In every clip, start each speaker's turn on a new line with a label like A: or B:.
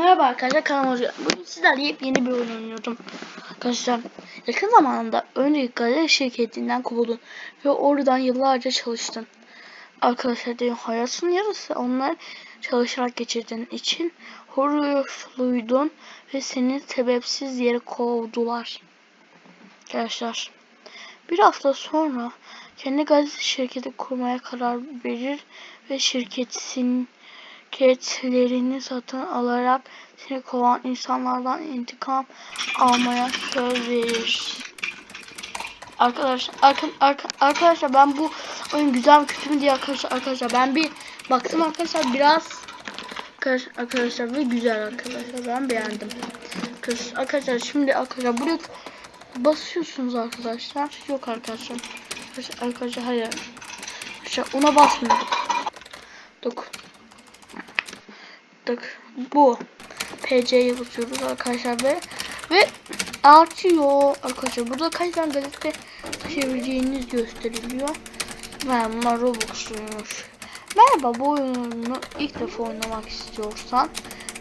A: Merhaba arkadaşlar kanalıma hoş geldiniz. Bugün sizlerle yepyeni bir oyun oynuyordum. Arkadaşlar yakın zamanda önceki galeri şirketinden kovuldun ve oradan yıllarca çalıştın. Arkadaşlar diyor hayatın yarısı onlar çalışarak geçirdiğin için huruyluydun ve seni sebepsiz yere kovdular. Arkadaşlar bir hafta sonra kendi gazete şirketi kurmaya karar verir ve şirketin şirketlerini satın alarak seni kovan insanlardan intikam almaya söz verir. Arkadaşlar arka, arka, arkadaşlar ben bu oyun güzel mi kötü mü diye arkadaşlar arkadaşlar ben bir baktım arkadaşlar biraz arkadaşlar, ve güzel arkadaşlar ben beğendim. Arkadaşlar, şimdi arkadaşlar buraya basıyorsunuz arkadaşlar. Yok. Arkadaşlar, arkadaşlar hayır. Arkadaşlar ona basmıyorduk. Bu. PC'ye basıyoruz arkadaşlar ve ve artıyor arkadaşlar. Burada kaç tane gazete taşıyabileceğiniz gösteriliyor. Ben bunlar. Merhaba bu oyunu ilk defa oynamak istiyorsan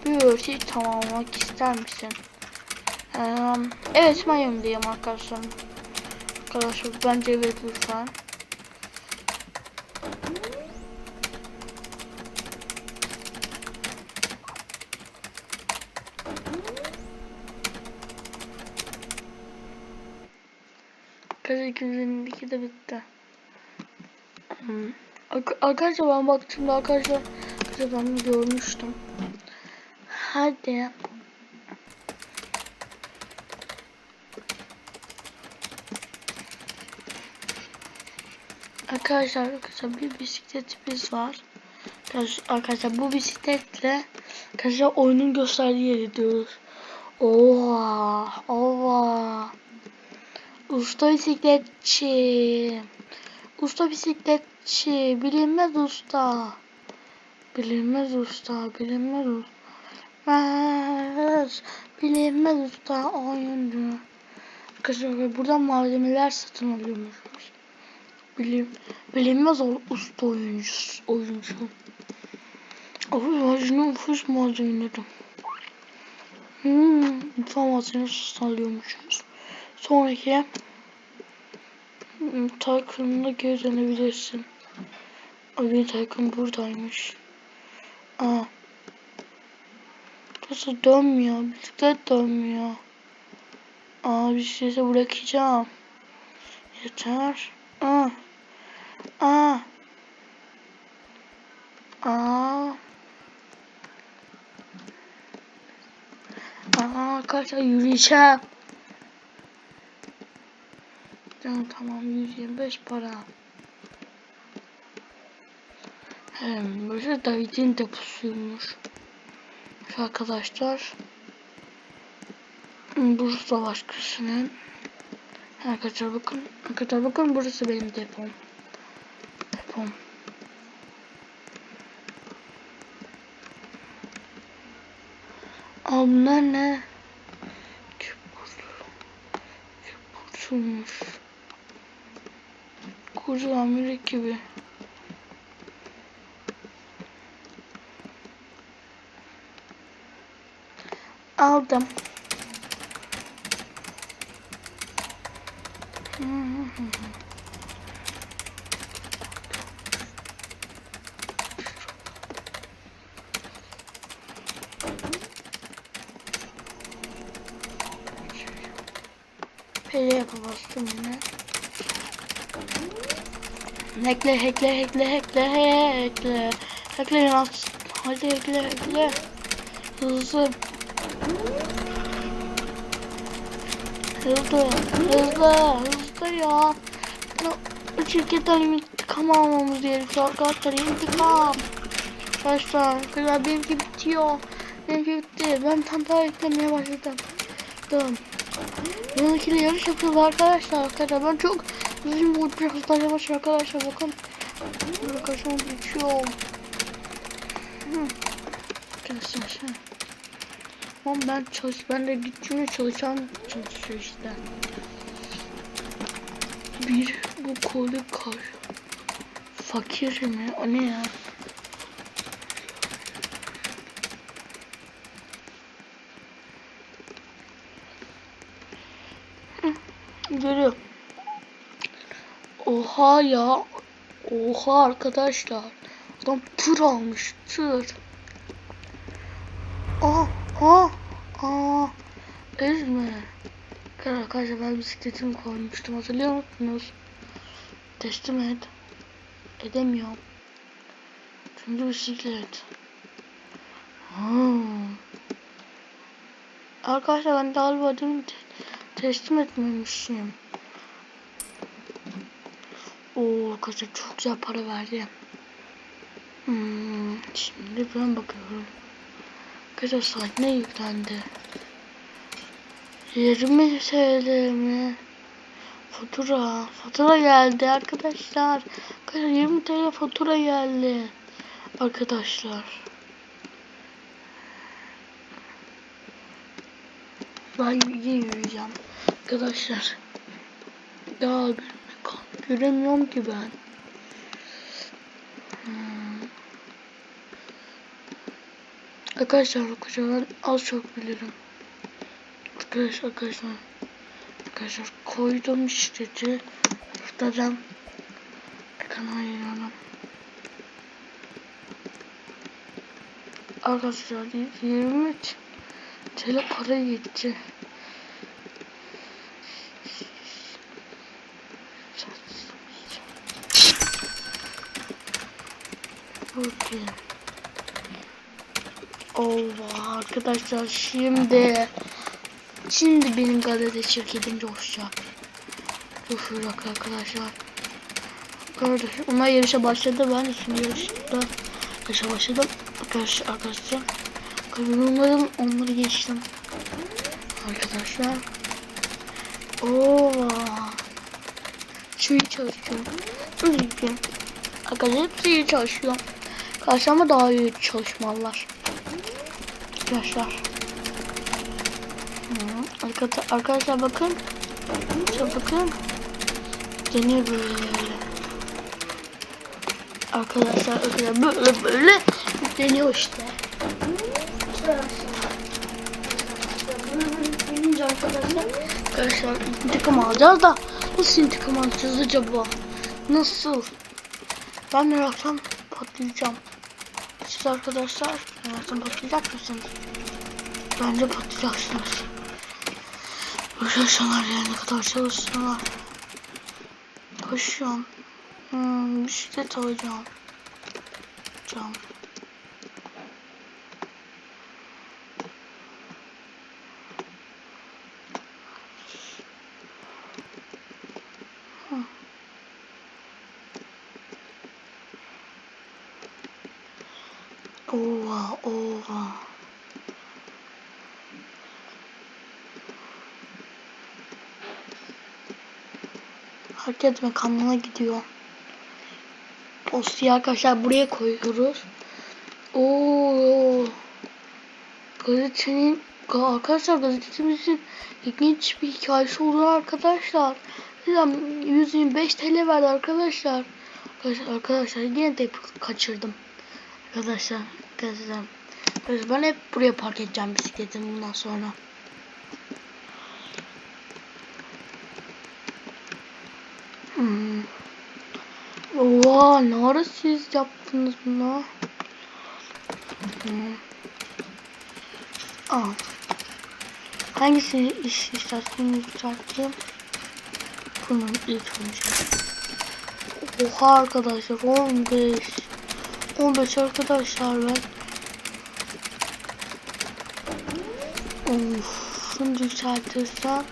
A: bir öğretiyi tamamlamak ister misin? Ee, evet yanındayım arkadaşlar. Arkadaşlar bence evet lütfen. Arkadaşlar 252 de bitti. Hmm. Arkadaşlar ben baktığımda arkadaşlar, ben görmüştüm. Hadi. Arkadaşlar arkadaşlar bir bisikletimiz var. Arkadaşlar bu bisikletle arkadaşlar oyunun gösterdiği yere gidiyoruz. Oha, oha. Usta bisikletçi. Usta bisikletçi. Bilinmez usta. Bilinmez usta. Bilinmez usta. Bilinmez usta oyuncu. Arkadaşlar buradan malzemeler satın alıyormuşuz. Bilim, bilinmez usta oyuncu. oyuncu. Abi şunu nüfus malzemeleri. Hmm, mutfak malzemesi satın alıyormuşuz. Sonraki Tycoon'una geri dönebilirsin. Oyun Tycoon buradaymış. Aa. Burası dönmüyor. Bisiklet dönmüyor. Aa şeyse bırakacağım. Yeter. Aa. Aa. Aa. Aa arkadaşlar yürüyeceğim. Tamam tamam 125 para. Hem böyle David'in depusuymuş. Arkadaşlar. Burası da başkasının. Arkadaşlar bakın. Arkadaşlar bakın burası benim depom. Depom. Aa bunlar ne? Çubuğuymuş. Kocaman yürek gibi. Aldım. Pele yapamazsın yine. Hackle hackle hackle hackle hackle. Hackle ya. Hadi hackle hackle. Hızlı. Hızlı. Hızlı. Hızlı ya. Bu şirketten intikam almamız gerekiyor arkadaşlar. İntikam. Arkadaşlar. Arkadaşlar benimki bitiyor. Benimki bitti. Ben tam daha eklemeye başladım. Tamam. Yanındakiyle yarış yapıyoruz arkadaşlar. Arkadaşlar ben çok Bu biraz daha yavaş arkadaşlar bakın. Arkadaşlar geçiyor. Arkadaşlar. Ama ben çalış, ben de gittiğimde çalışan çalışıyor işte. Bir bu kolu kar. Fakir mi? O ne ya? Oha ya. Oha arkadaşlar. Adam tır almış. Tır. Aa. Aa. Aa. Ezme. Arkadaşlar ben bisikletimi koymuştum. Hatırlıyor musunuz? Teslim et. Edemiyorum. Çünkü bisiklet. Hmm. Arkadaşlar ben galiba dün te- teslim etmemişim. Oo arkadaşlar çok güzel para verdi. Hmm, şimdi ben bakıyorum. Arkadaşlar saat ne yüklendi? 20 TL mi? Fatura. Fatura geldi arkadaşlar. Arkadaşlar 20 TL fatura geldi. Arkadaşlar. Ben yürüyeceğim. Arkadaşlar. Daha göremiyorum ki ben. Hmm. Arkadaşlar arkadaşlar ben az çok bilirim. Arkadaşlar arkadaşlar. Arkadaşlar koydum işte. Buradan ekrana giriyorum. Arkadaşlar 20 TL para gitti. Okey. Allah arkadaşlar şimdi şimdi benim galede şirketim coşacak. Coşacak arkadaşlar. Arkadaşlar onlar yarışa başladı ben de şimdi yarışta yarışa başladım. Arkadaşlar arkadaşlar. Umarım onları geçtim. Arkadaşlar. Oo. İyi çalışıyor. Arkadaşlar iyi çalışıyor. Karşıma daha iyi çalışmalılar. Arkadaşlar. Arkadaşlar, arkadaşlar bakın. Şöyle bakın. Deniyor böyle. Arkadaşlar arkadaşlar böyle böyle deniyor işte. Arkadaşlar arkadaşlar intikam alacağız da nasıl intikam alacağız acaba? Nasıl? Ben meraktan patlayacağım. Siz arkadaşlar meraktan patlayacak mısınız? Bence patlayacaksınız. Arkadaşlar yani ne kadar çalışsınlar. Koşuyorum. Hmm, bisiklet alacağım. Alacağım. Ova, ova. Herkes mekanına gidiyor. Postiyi arkadaşlar buraya koyuyoruz. Oo. Gazetenin arkadaşlar gazetemizin ilginç bir hikayesi oluyor arkadaşlar. Neden 125 TL verdi. Arkadaşlar, arkadaşlar yine de kaçırdım. Arkadaşlar, arkadaşlar. Arkadaşlar ben hep buraya park edeceğim bisikletimi bundan sonra. Hmm. Oha ne ara siz yaptınız bunu? Hmm. Aa. Hangisini iş istasyonu yükselteyim? Bunun ilk önce. Oha arkadaşlar 15. 15 arkadaşlar ben. Of, şunu yükseltirsem.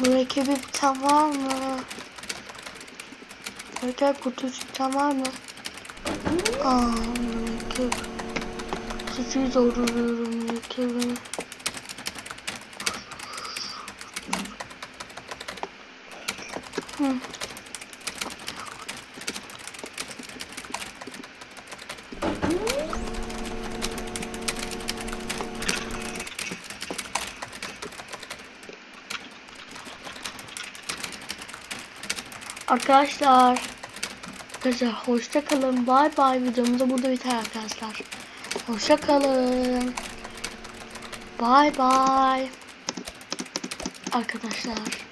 A: Mürekkebi bir tane var mı? Mürekkep kutusu bir tane var mı? Aa, mürekkep. Kutuyu dolduruyorum mürekkebi. Arkadaşlar. Arkadaşlar hoşça kalın. Bay bay. Videomuz da burada biter arkadaşlar. Hoşça kalın. Bye bye. Arkadaşlar.